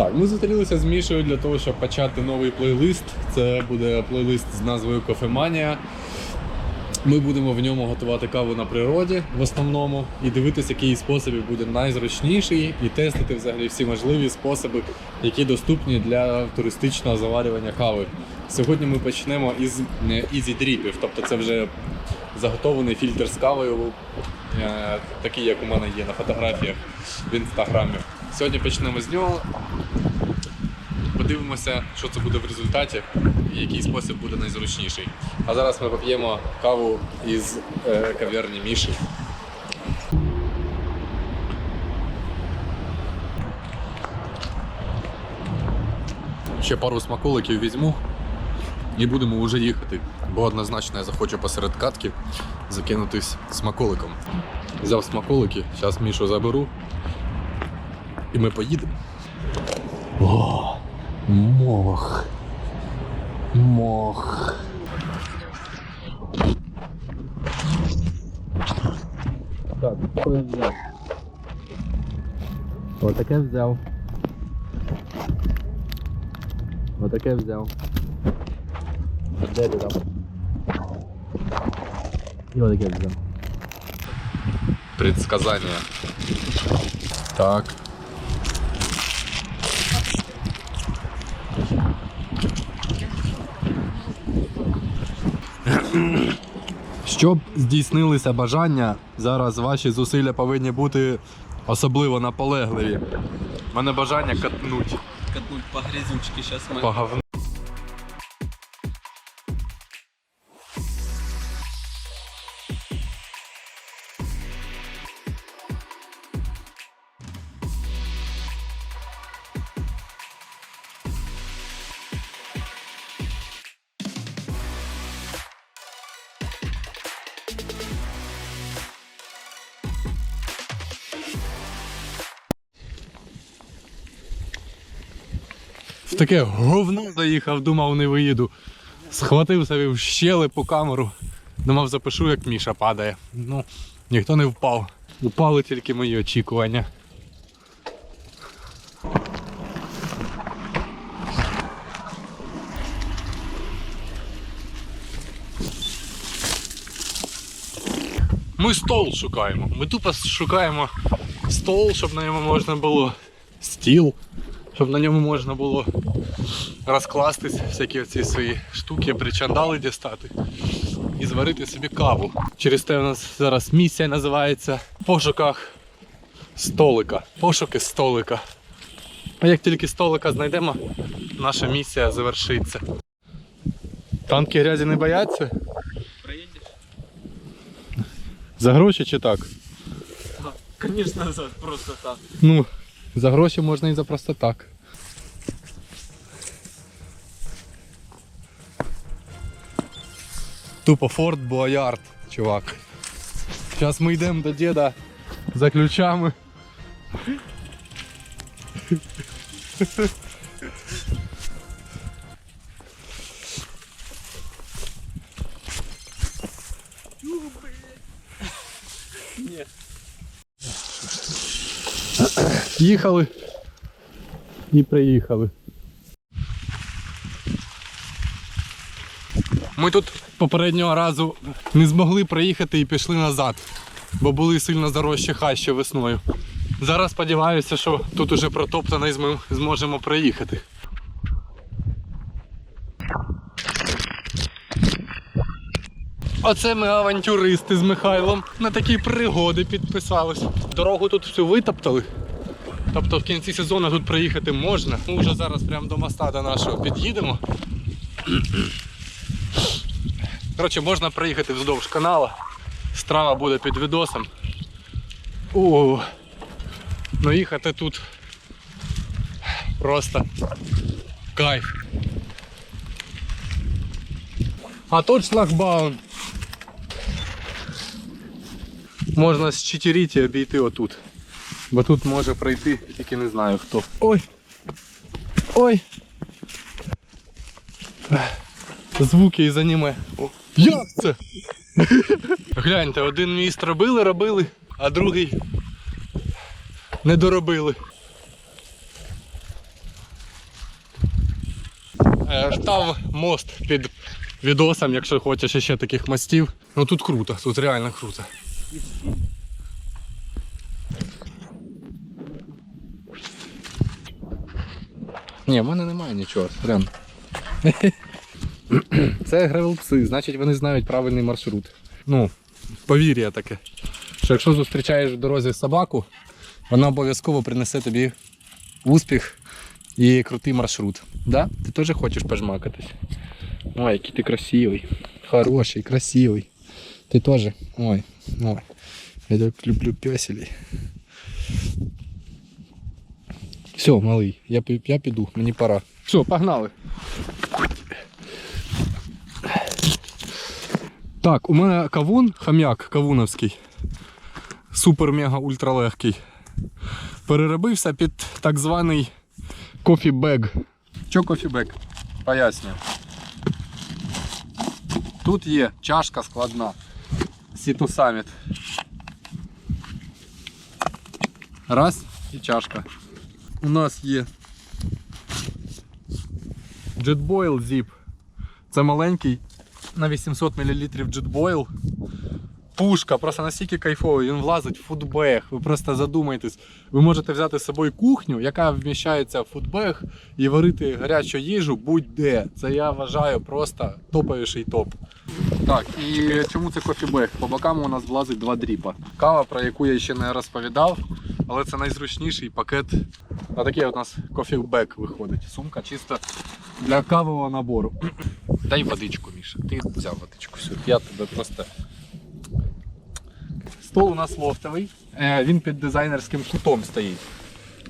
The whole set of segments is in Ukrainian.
Так, ми зустрілися з Мішою для того, щоб почати новий плейлист. Це буде плейлист з назвою Кофеманія. Ми будемо в ньому готувати каву на природі в основному і дивитися, який спосіб буде найзручніший, і тестити взагалі всі можливі способи, які доступні для туристичного заварювання кави. Сьогодні ми почнемо із е, ізі дріпів, тобто це вже заготовлений фільтр з кавою, е, такий, як у мене є на фотографіях в інстаграмі. Сьогодні почнемо з нього. Подивимося, що це буде в результаті і який спосіб буде найзручніший. А зараз ми поп'ємо каву із е, кав'ярні Міші. Ще пару смаколиків візьму і будемо вже їхати. Бо однозначно я захочу посеред катки закинутись смаколиком. Взяв смаколики, зараз Мішу заберу і ми поїдемо. О, мох. Мох. Так, що я взяв? Отаке взяв. Отаке взяв. Де ти там? І отаке взяв. Предсказання. Так. Щоб здійснилися бажання, зараз ваші зусилля повинні бути особливо наполегливі. У мене бажання катнуть катнуть по грязючки, зараз ми. по говну. Таке говно заїхав, думав, не виїду. Схватив собі в щелепу камеру. Думав, запишу, як Міша падає. Ну, ніхто не впав. Упали тільки мої очікування. Ми стол шукаємо. Ми тупо шукаємо стол, щоб на ньому можна було стіл, щоб на ньому можна було розкластись, всякі оці свої штуки, причандали дістати і зварити собі каву. Через те у нас зараз місія називається в пошуках столика. Пошуки столика. А як тільки столика знайдемо, наша місія завершиться. Танки грязі не бояться? Проедешь? За гроші чи так? Конечно, за- просто так. Ну, за гроші можна і за просто так. Тупо Форт Боярд, чувак. Зараз ми йдемо до діда за ключами. Ні. Їхали і приїхали. Ми тут попереднього разу не змогли приїхати і пішли назад, бо були сильно заросші хащі весною. Зараз сподіваюся, що тут уже протоптано і ми зможемо приїхати. Оце ми авантюристи з Михайлом на такі пригоди підписались. Дорогу тут всю витоптали. Тобто в кінці сезону тут приїхати можна. Ми вже зараз прямо до моста до нашого під'їдемо. Коротше, можна приїхати вздовж канала. Страва буде під відосом. О, ну їхати тут просто кайф. А тут шлагбаум. Можна з Читеріті обійти отут. Бо тут може пройти, тільки не знаю хто. Ой! Ой! Звуки із аніме. О, Як це? Гляньте, один міст робили, робили, а другий не доробили. Е, став мост під відосом, якщо хочеш ще таких мостів. Ну тут круто, тут реально круто. Ні, в мене немає нічого, прям. Це гравелпси, значить вони знають правильний маршрут. Ну, повір'я таке. Що якщо зустрічаєш в дорозі собаку, вона обов'язково принесе тобі успіх і крутий маршрут. Да? Ти теж хочеш пожмакатись. Ой, який ти красивий. Хороший, красивий. Ти теж. Ой, ой. Я так люблю песелей. Все, малий, я, я піду, мені пора. Все, погнали. Так, у мене кавун, хам'як кавуновський. Супер-мега ультралегкий. Переробився під так званий кофі-бег. Що кофі-бег? Пояснюю. Тут є чашка складна. Сіту Summit. Раз і чашка. У нас є Jetboil Zip. Це маленький на 800 мл Jetboil. Пушка, просто настільки кайфовий, він влазить в футбег. Ви просто задумайтесь. Ви можете взяти з собою кухню, яка вміщається в футбег, і варити гарячу їжу будь-де. Це я вважаю просто топовіший топ. Так, і чому це кофібег? По бокам у нас влазить два дріпа. Кава, про яку я ще не розповідав, але це найзручніший пакет. А такий у нас кофібег виходить. Сумка чисто для кавового набору. Дай водичку, Міша. Ти взяв водичку сюди. Я тебе просто. Стол у нас лофтовий, Е, він під дизайнерським кутом стоїть.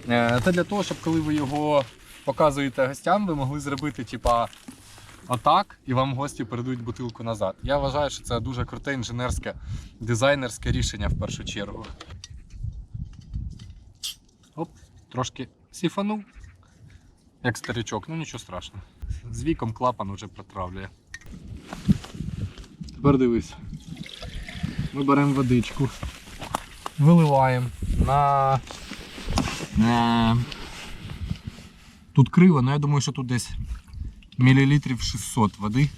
Е, Це для того, щоб коли ви його показуєте гостям, ви могли зробити, типа, отак, і вам гості передають бутилку назад. Я вважаю, що це дуже круте інженерське дизайнерське рішення в першу чергу. Оп, трошки сіфанув. Як старичок, ну нічого страшного. З віком клапан уже протравлює. Тепер дивись. Ми беремо водичку, виливаємо на. на... Тут криво, але я думаю, що тут десь мілілітрів 600 води.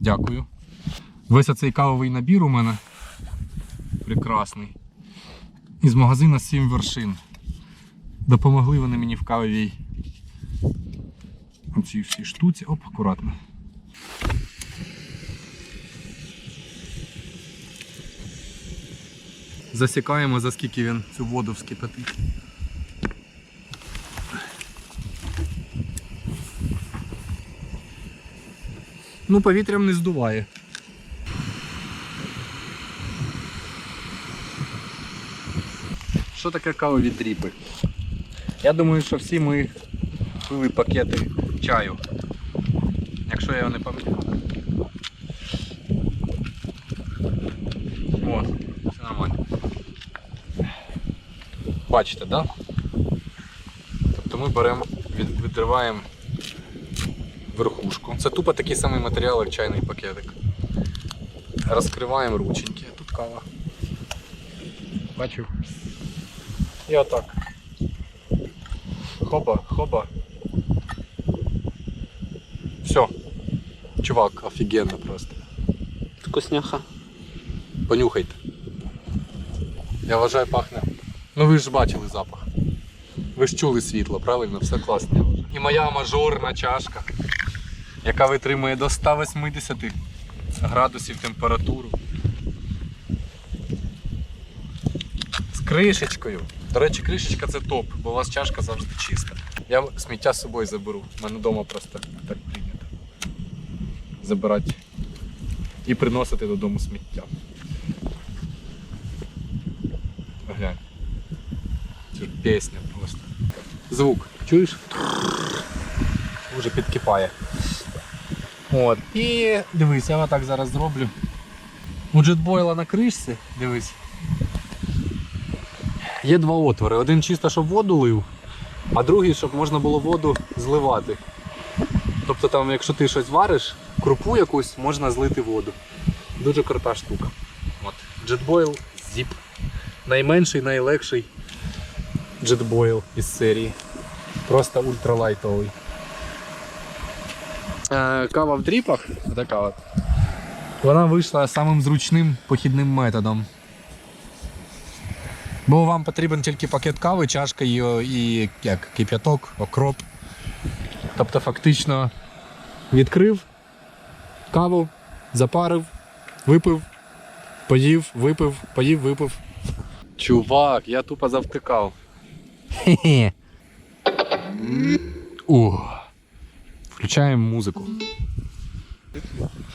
Дякую. Весь оцей кавовий набір у мене прекрасний. Із магазина 7 вершин. Допомогли вони мені в кавовій оцій всій штуці. Оп, акуратно. Засікаємо, за скільки він цю воду вскипятить. Ну, повітрям не здуває. Що таке кавові дріпи? Я думаю, що всі ми пили пакети чаю. Якщо я його не пам'ятаю. О, все нормально. Бачите, так? Да? Тобто ми беремо, від, відриваємо верхушку. Це тупо такий самий матеріал, як чайний пакетик. Розкриваємо рученьки, тут кава. Бачив? І отак. Хоба, хоба. Все. Чувак, офігенно просто. Вкусняха. Понюхайте. Я вважаю, пахне. Ну ви ж бачили запах. Ви ж чули світло, правильно? Все класно. І моя мажорна чашка, яка витримує до 180 градусів температуру. З кришечкою. До речі, кришечка це топ, бо у вас чашка завжди чиста. Я сміття з собою заберу. У мене вдома просто так. Забирати і приносити додому сміття. Глянь. Це ж пісня просто. Звук, чуєш? Уже підкипає. От. І дивись, я отак зараз зроблю. У джетбойла на кришці, дивись. Є два отвори. Один чисто, щоб воду лив, а другий, щоб можна було воду зливати. Тобто там, якщо ти щось вариш, крупу якусь можна злити воду. Дуже крута штука. От. Jetboil Zip. Найменший, найлегший Jetboil із серії. Просто ультралайтовий. Е, кава в дріпах, така от. Вона вийшла самим зручним похідним методом. Бо вам потрібен тільки пакет кави, чашка і, і як, кип'яток, окроп. Тобто фактично відкрив каву, запарив, випив, поїв, випив, поїв, випив. Чувак, я тупо завтикав. Хе-хе. О. Включаємо музику.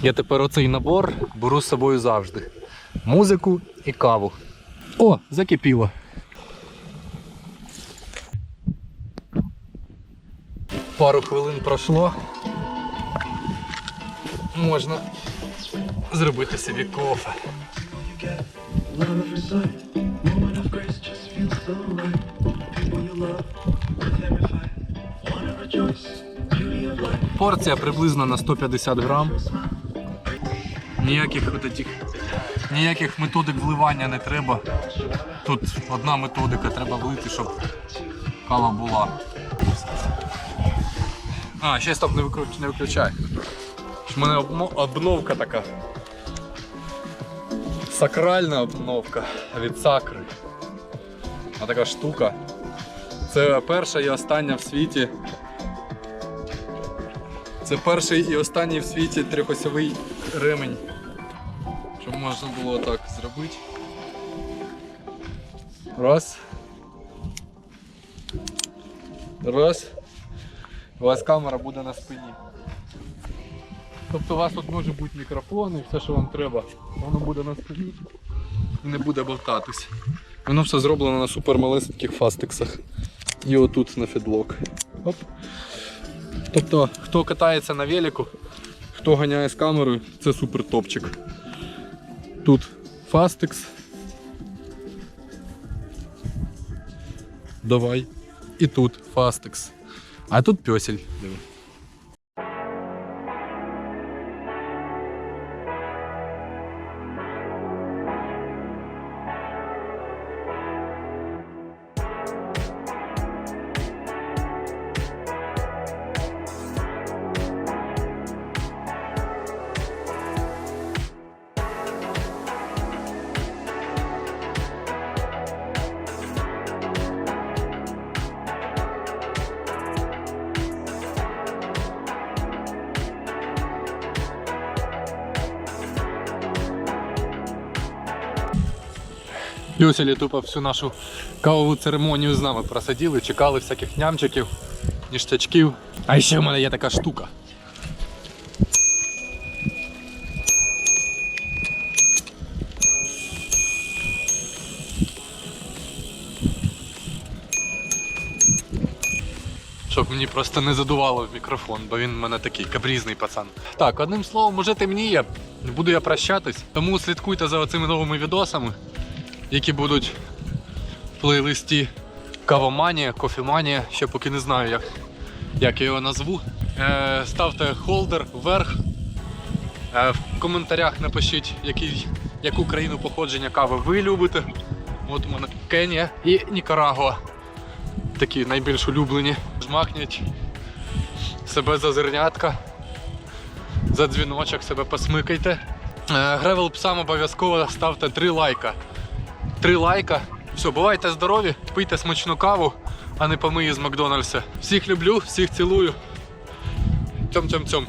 Я тепер оцей набор беру з собою завжди. Музику і каву. О, закипіло. Пару хвилин пройшло. Можна зробити собі кофе. Порція приблизно на 150 грам. Ніяких от этих, ніяких методик вливання не треба. Тут одна методика, треба влити, щоб кава була. А, ще стоп, не, викруч, не виключай. У мене обновка така. Сакральна обновка від сакри. А така штука. Це перша і остання в світі це перший і останній в світі трьохосьовий ремень. Щоб можна було так зробити. Раз. Раз. У вас камера буде на спині. Тобто у вас тут може бути мікрофон і все, що вам треба. Воно буде на спині і не буде болтатись. Воно все зроблено на супермалесеньких фастексах. І отут на фідлок. Оп. Тобто, хто катається на велику, хто ганяє з камерою, це супер топчик. Тут Fastix. Давай. І тут Fastix. А тут пьосель. Диви. Пьоселі тупо всю нашу кавову церемонію з нами просиділи, чекали всяких нямчиків, ніштячків. А ще в мене є така штука. Щоб мені просто не задувало в мікрофон, бо він в мене такий капрізний пацан. Так, одним словом, уже темніє, буду я прощатись. Тому слідкуйте за оцими новими відосами, які будуть в плейлисті Кавоманія, Кофеманія, ще поки не знаю, як, як я його назву. Е, ставте холдер вверх. Е, в коментарях напишіть, який, яку країну походження кави ви любите. От у мене Кенія і Нікарагуа такі найбільш улюблені. Жмакніть себе за зернятка, за дзвіночок себе посмикайте. Е, Гревел псам обов'язково ставте 3 лайка. 3 лайка. Все, бувайте здорові, пийте смачну каву, а не помию з Макдональдса. Всіх люблю, всіх цілую. Тьом-тьом-тьом.